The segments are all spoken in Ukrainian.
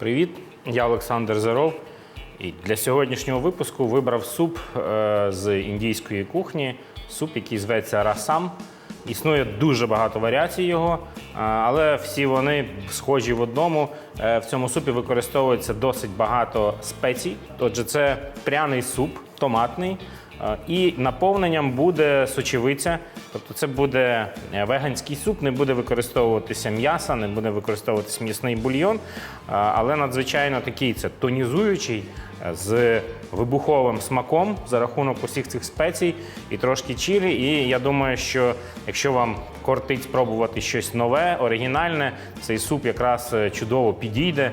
Привіт, я Олександр Заров. І для сьогоднішнього випуску вибрав суп е, з індійської кухні, суп, який зветься расам. Існує дуже багато варіацій його, але всі вони схожі в одному. Е, В цьому супі використовується досить багато спецій. Отже, це пряний суп, томатний. Е, І наповненням буде сочевиця, тобто це буде е, веганський суп, не буде використовуватися м'яса, не буде використовуватися м'ясний бульйон, е, але надзвичайно такий це тонізуючий з вибуховим смаком за рахунок усіх цих спецій і трошки чилі. І я думаю, що якщо вам кортить спробувати щось нове, оригінальне, цей суп якраз чудово підійде.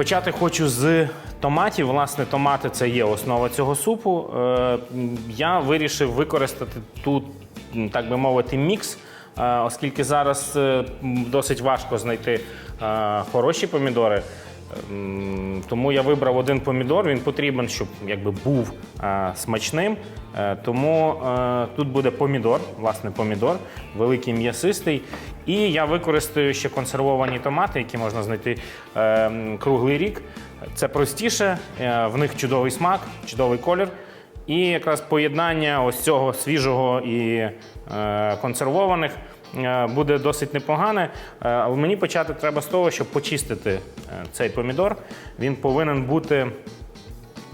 Почати хочу з томатів. Власне, томати це є основа цього супу. Е, Я вирішив використати тут, так би мовити, мікс, е, оскільки зараз е, досить важко знайти хороші помідори. Тому я вибрав один помідор. Він потрібен, щоб якби був е, смачним. Е, Тому е, тут буде помідор, власне, помідор, великий м'ясистий. І я використаю ще консервовані томати, які можна знайти е, круглий рік. Це простіше, е, в них чудовий смак, чудовий колір. І якраз поєднання ось цього свіжого і е, консервованих буде досить непогане. Е, мені почати треба з того, щоб почистити е, цей помідор. Він повинен бути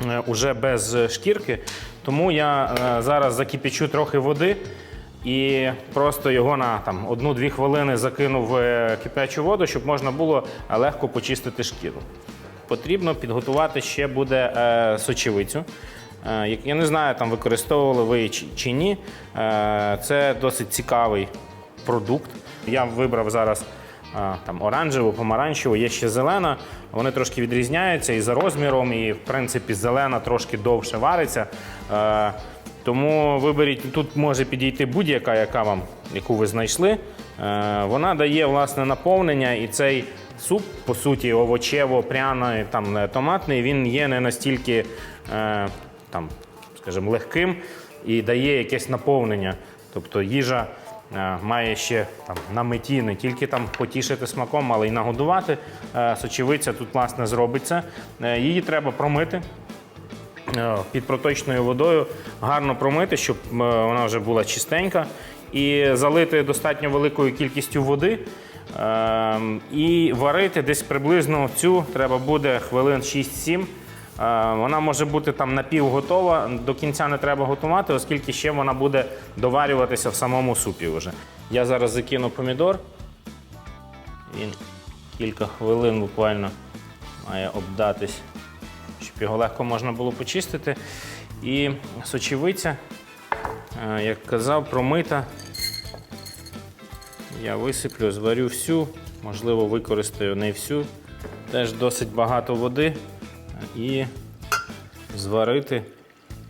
е, уже без шкірки. Тому я е, зараз закипячу трохи води і просто його на там, 1-2 хвилини закину в е, кипячу воду, щоб можна було е, легко почистити шкіру. Потрібно підготувати ще буде е, сочевицю. Е, я не знаю, там використовували ви чи, ні. Е, це досить цікавий продукт. Я вибрав зараз там оранжеву, помаранчеву, є ще зелена. Вони трошки відрізняються і за розміром, і в принципі зелена трошки довше вариться. Е, тому виберіть, тут може підійти будь-яка, яка вам, яку ви знайшли. Е, вона дає власне наповнення, і цей суп, по суті, овочево-пряний, там е, томатний, він є не настільки е, там, скажімо, легким і дає якесь наповнення. Тобто їжа має ще там на меті не тільки там потішити смаком, але й нагодувати. Е, Сочевиця тут власне зробиться. Е, Її треба промити. е, Під проточною водою гарно промити, щоб е, вона вже була чистенька, і залити достатньо великою кількістю води. е, І варити десь приблизно цю треба буде хвилин 6-7. Е, Вона може бути там напівготова, до кінця не треба готувати, оскільки ще вона буде доварюватися в самому супі вже. Я зараз закину помідор. Він кілька хвилин буквально має обдатись, щоб його легко можна було почистити. І сочевиця, е, як казав, промита. Я висиплю, зварю всю, можливо, використаю не всю. Теж досить багато води і зварити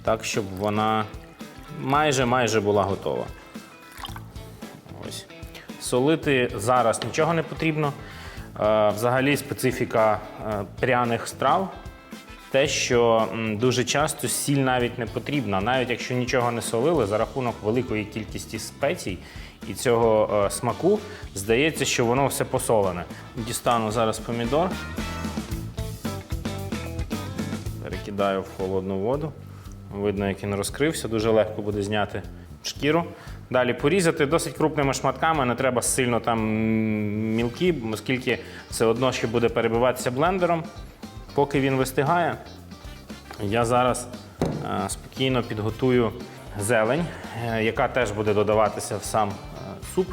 так, щоб вона майже майже була готова. Ось. Солити зараз нічого не потрібно. Е, Взагалі специфіка е, пряних страв. Те, що дуже часто сіль навіть не потрібна, навіть якщо нічого не солили, за рахунок великої кількості спецій і цього е, смаку, здається, що воно все посолене. Дістану зараз помідор, перекидаю в холодну воду. Видно, як він розкрився, дуже легко буде зняти шкіру. Далі порізати досить крупними шматками, не треба сильно там мілкі, оскільки все одно ще буде перебиватися блендером. Поки він вистигає, я зараз е, спокійно підготую зелень, е, яка теж буде додаватися в сам е, суп.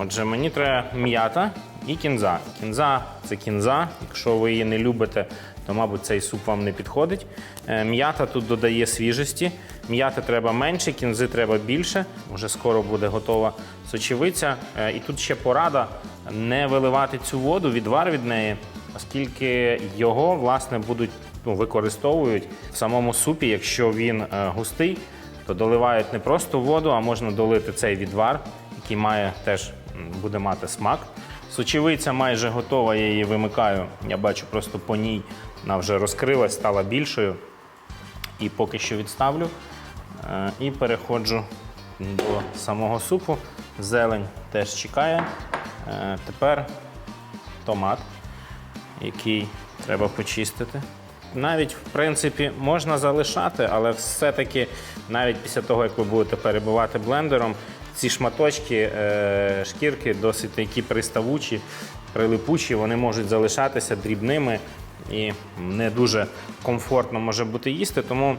Отже, мені треба м'ята і кінза. Кінза це кінза. Якщо ви її не любите, то, мабуть, цей суп вам не підходить. Е, М'ята тут додає свіжості. М'яти треба менше, кінзи треба більше. Уже скоро буде готова сочевиця. Е, І тут ще порада не виливати цю воду, відвар від неї, оскільки його власне будуть ну, використовують в самому супі, якщо він е, густий, то доливають не просто воду, а можна долити цей відвар, який має теж буде мати смак. Сочевиця майже готова, я її вимикаю. Я бачу просто по ній вона вже розкрилась, стала більшою. і поки що відставлю. Е, І переходжу до самого супу. Зелень теж чекає. Е, Тепер томат, який треба почистити. Навіть, в принципі, можна залишати, але все-таки навіть після того, як ви будете перебивати блендером, ці шматочки е, шкірки досить такі приставучі, прилипучі, вони можуть залишатися дрібними і не дуже комфортно може бути їсти, тому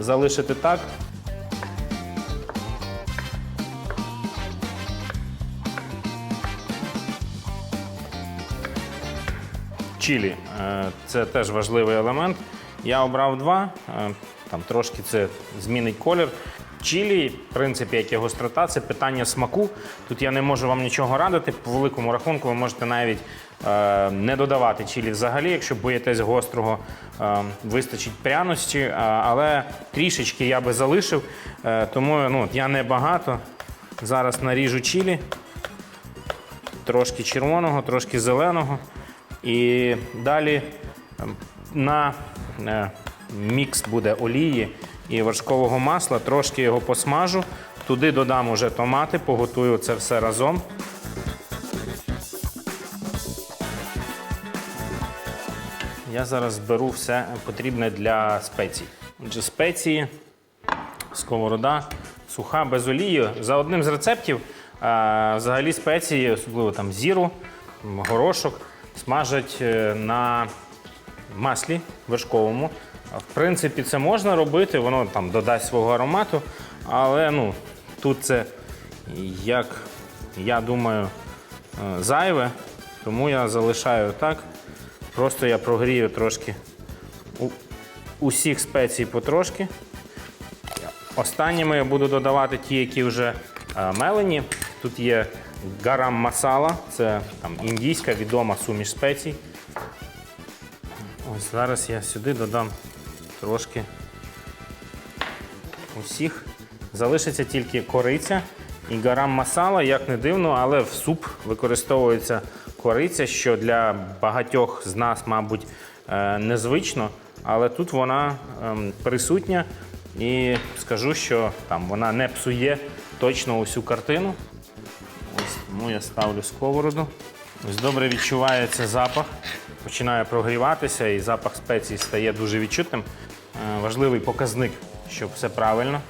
залишити так. Чілі е, це теж важливий елемент. Я обрав два, е, там трошки це змінить колір. Чілі, в принципі, як і гострота, це питання смаку. Тут я не можу вам нічого радити. По великому рахунку ви можете навіть е, не додавати чілі взагалі, якщо боїтесь гострого, е, вистачить пряності, е, але трішечки я би залишив, е, тому ну, я не багато. Зараз наріжу чілі, трошки червоного, трошки зеленого. І далі ем, на е, мікс буде олії і вершкового масла, трошки його посмажу. Туди додам уже томати, поготую це все разом. Я зараз зберу все потрібне для спецій. Отже, спеції, сковорода, суха, без олії. За одним з рецептів е, взагалі спеції, особливо там зіру, горошок, смажать е, на маслі вершковому. В принципі, це можна робити, воно там додасть свого аромату, але ну, тут це, як я думаю, е, зайве, тому я залишаю так. Просто я прогрію трошки усіх спецій потрошки. Останніми я буду додавати ті, які вже е, мелені. Тут є гарам масала, це там індійська відома суміш спецій. Ось зараз я сюди додам трошки усіх. Залишиться тільки кориця і гарам масала, як не дивно, але в суп використовується кориця, що для багатьох з нас, мабуть, е, незвично, але тут вона ем, присутня і скажу, що там вона не псує точно усю картину. Ось тому я ставлю сковороду. Ось добре відчувається запах, починає прогріватися і запах спецій стає дуже відчутним. Е, Важливий показник, щоб все правильно.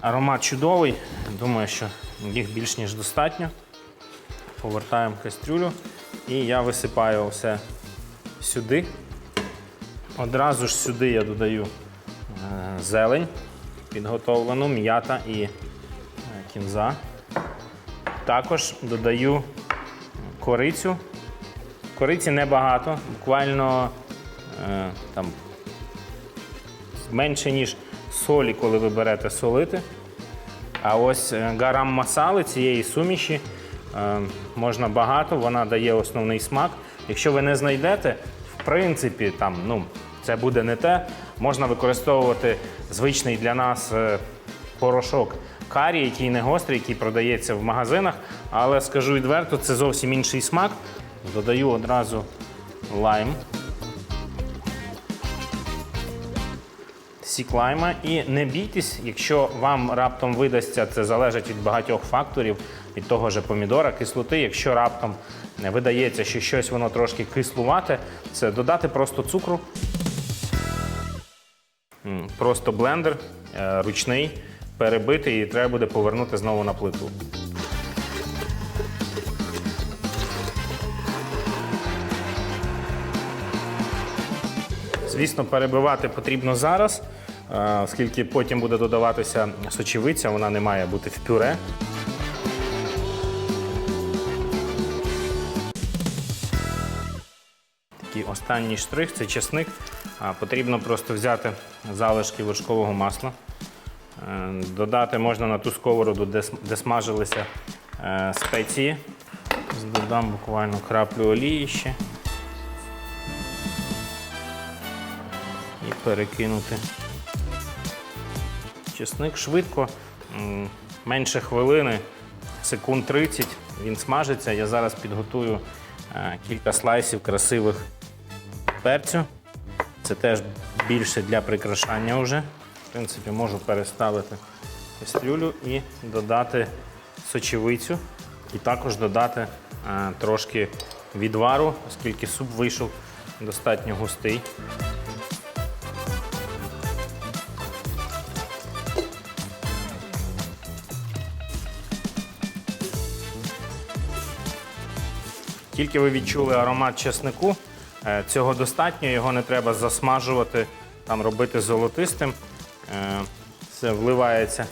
Аромат чудовий. Думаю, що їх більш ніж достатньо. Повертаємо кастрюлю і я висипаю все сюди. Одразу ж сюди я додаю е, зелень підготовлену, м'ята і е, кінза. Також додаю корицю. Кориці небагато, буквально там менше, ніж солі, коли ви берете солити. А ось е, гарам масали цієї суміші е, можна багато, вона дає основний смак. Якщо ви не знайдете, в принципі, там, ну, це буде не те. Можна використовувати звичний для нас е, порошок карі, який не гострий, який продається в магазинах. Але скажу відверто, це зовсім інший смак. Додаю одразу лайм. Сік лайма. І не бійтесь, якщо вам раптом видасться, це залежить від багатьох факторів, від того же помідора, кислоти. Якщо раптом не видається, що щось воно трошки кислувате, це додати просто цукру. Просто блендер е, ручний, перебитий, і треба буде повернути знову на плиту. Звісно, перебивати потрібно зараз, е, оскільки потім буде додаватися сочевиця, вона не має бути в пюре. Такий останній штрих це чесник. Потрібно просто взяти залишки вершкового масла. Е, Додати можна на ту сковороду, де, смажилися е, спеції. Додам буквально краплю олії ще. Перекинути чесник швидко, менше хвилини, секунд 30. Він смажиться. Я зараз підготую е, кілька слайсів красивих перцю. Це теж більше для прикрашання вже. В принципі, можу переставити кастрюлю і додати сочевицю. І також додати е, трошки відвару, оскільки суп вийшов достатньо густий. Тільки ви відчули аромат чеснику, е, цього достатньо, його не треба засмажувати, там робити золотистим. Е, Все вливається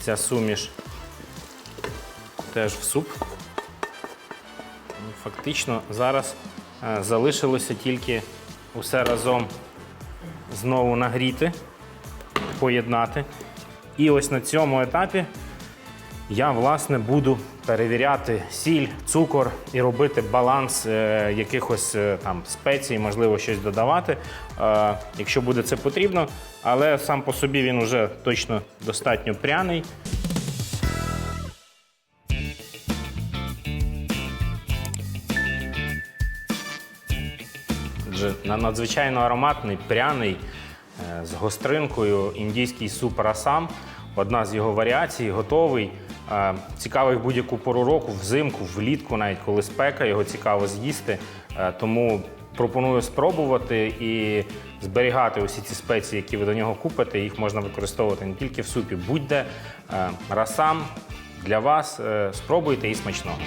ця суміш теж в суп. Ну, Фактично зараз е, залишилося тільки усе разом знову нагріти, поєднати. І ось на цьому етапі я власне буду перевіряти сіль, цукор і робити баланс е, якихось е, там спецій, можливо, щось додавати, е, якщо буде це потрібно. Але сам по собі він вже точно достатньо пряний. Отже, надзвичайно ароматний, пряний, е, з гостринкою індійський суп расам. Одна з його варіацій, готовий. Е, Цікавий в будь-яку пору року, взимку, влітку, навіть коли спека, його цікаво з'їсти. Е, Тому пропоную спробувати і зберігати усі ці спеції, які ви до нього купите. Їх можна використовувати не тільки в супі, будь-де. Е, Расам для вас. Спробуйте і смачного.